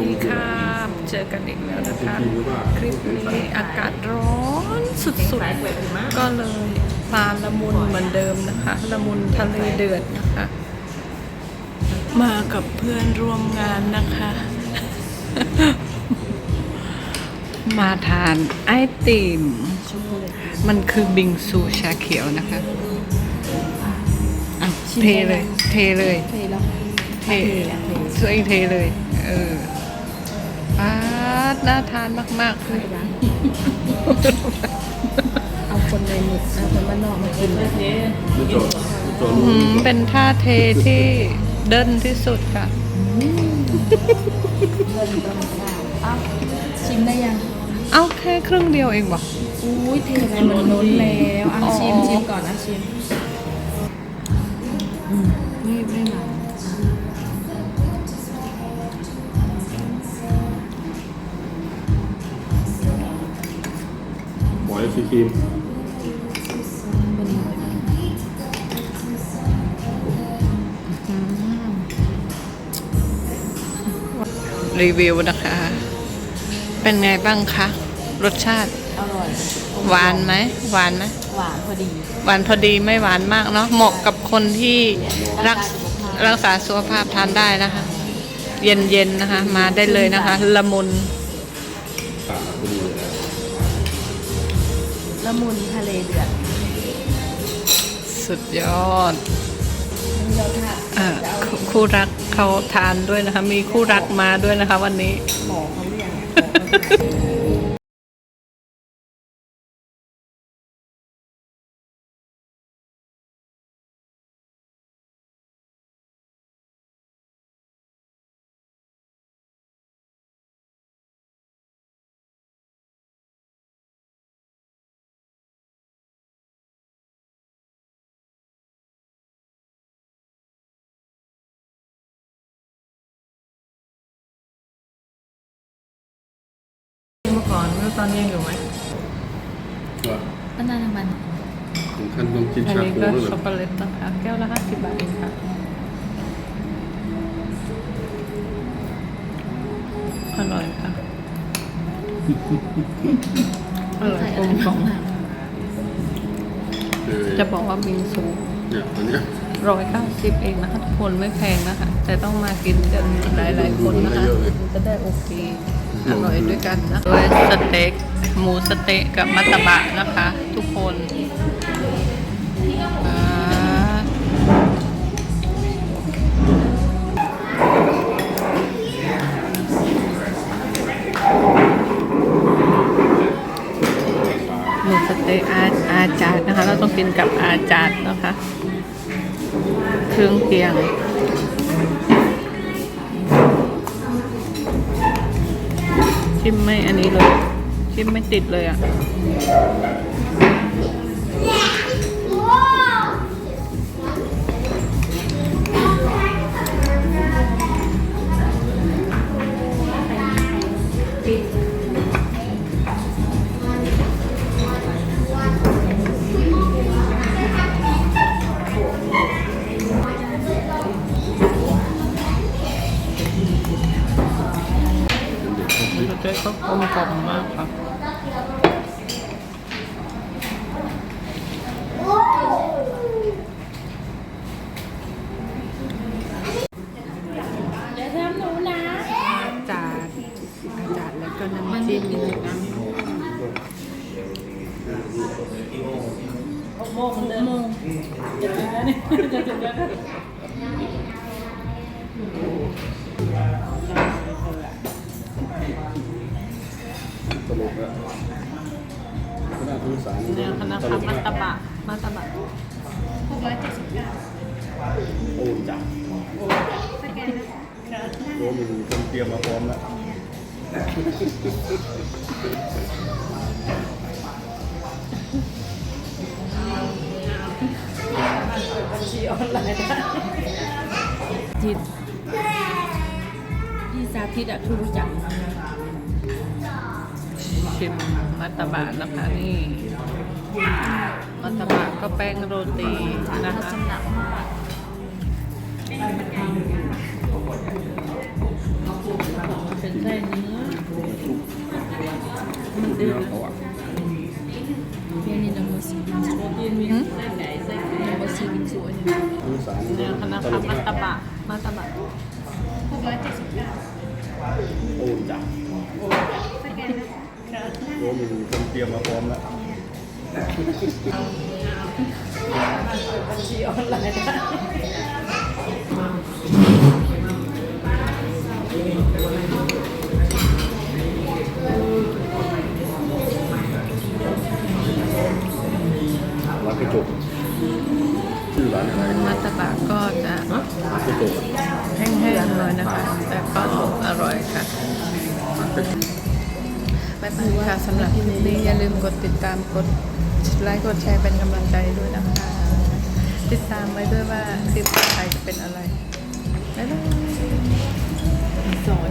ดีค่ะ เจอกันอีกแล้วนะคะ คลิปนี้อากาศร้อนสุดๆ ก็เลยมาละมุนเหมือนเดิมนะคะ ละมุนทะเลเดือดนะคะ มากับเพื่อนร่วมงานนะคะ มาทานไอติม มันคือบิงซูชาเขียวนะคะอะเทเลย เทเลย เทแล้วเทตัวเองเทเลย เออป้า ดน่าทานมากๆเลยเอาคนในหมุดเอาคนบ้านนอกมากินเลยมันโจมันโจอืมเป็นท่าเทที่เดินที่สุดค่ะ อ้าวชิมได้ยัง เอาแค่ครึ่งเดียวเองบอกอุ้ยเทอะไรมันล้นแล้วอะอ๋อชิมชิมก่อนนะชิม อืมนี่ไม่ อยซีครีมรีวิวนะคะ เป็นไงบ้างคะ รสชาติ อร่อย หวานไหม หวานไหม หวานพอดี หวานพอดีไม่หวานมากเนาะ เหมาะกับคนที่รักรักษาสุขภาพทานได้นะคะ เย็นๆนะคะ มาได้เลยนะคะ ละมุน ปากคุณเลยนะ ละมุนทะเลเดือดสุดยอดมันเยอะค่ะอ่าคู่คู่รักเขาทานด้วยนะคะ มีคู่รักมาด้วยนะคะ วันนี้ หมอเขาเรียก มื่อก่อนแล้วตอนนี้อยู่ไหมก็ก็น่าทำมันถึงขั้นต้องกินอันชานี้โคก็ด้วยเหรช็ออกโกแลตนะคะแก้วละห้าสิบบาทเองค่ะอร่อยค่ะอร่อยใส่กอะลไรมกล่อมบ้างคือจะบอกว่าบิงซูเนี่ยตอนเนี้ยร้อยเก้าสิบเองนะคะทุกคนไม่แพงนะคะ แต่ต้องมากินกันหลายๆคนนะคะมันจะได้โอเค อร่อยด้วยกันนะด้วยสเต็กหมูสเต๊ะกับมัตตบะนะคะ ทุกคนหมูสเต๊ะอาอาจารย์นะคะ เราต้องกินกับอาจารย์นะคะ เครื่องเคียง ชิมไม่อันนี้เลยชิมไม่ติดเลยอะ นจะก็กลมกล่อมมากครับจาทำหนูนะจานอาจารย์แล้วก็น้ำจิ้มนี่นะโมงเดิมโมงจะถึงแล้วเนี่ยจะถึงแล้ว ตลกแล้วคณะผู้สารเนี่ยคณะตพัลกกมัตตมากบะมัตตบะโอ้จังโอ้มีคนเตรียมมาพร้อมแล้วทิศพี่สาธิตอะคือรู้จัก ชิมมัตตบะนะคะนี่มัตตบะก็แป้งโรตีนะคะเป็นไส้เนื้อมันเดือดนี่นำมาสีสวยไส้ไก่ไส้ไก่นำมาสีสวยเนี่ยคณะมัตตบะมัตตบะหกร้อยเจ็ดสิบเก้าโอ้จ้ะ โอ้มีคนเตรียมมาพร้อมแล้วบัญชีออนไลน์ได้ร้านกระจกชื่อร้านอะไรมัตตบะก็จะกระจกแห้งๆเลยนะคะ แต่ก็อร่อยค่ะ บ๊ค่ะสำหรับคลิปนี้อย่าลืมกดติดตามกดไลค์กดแชร์เป็นกำลังใจด้วยนะคะ ติดตามไว้ด้วยว่าคลิปต่อไปจะเป็นอะไรบ๊ายบายสอน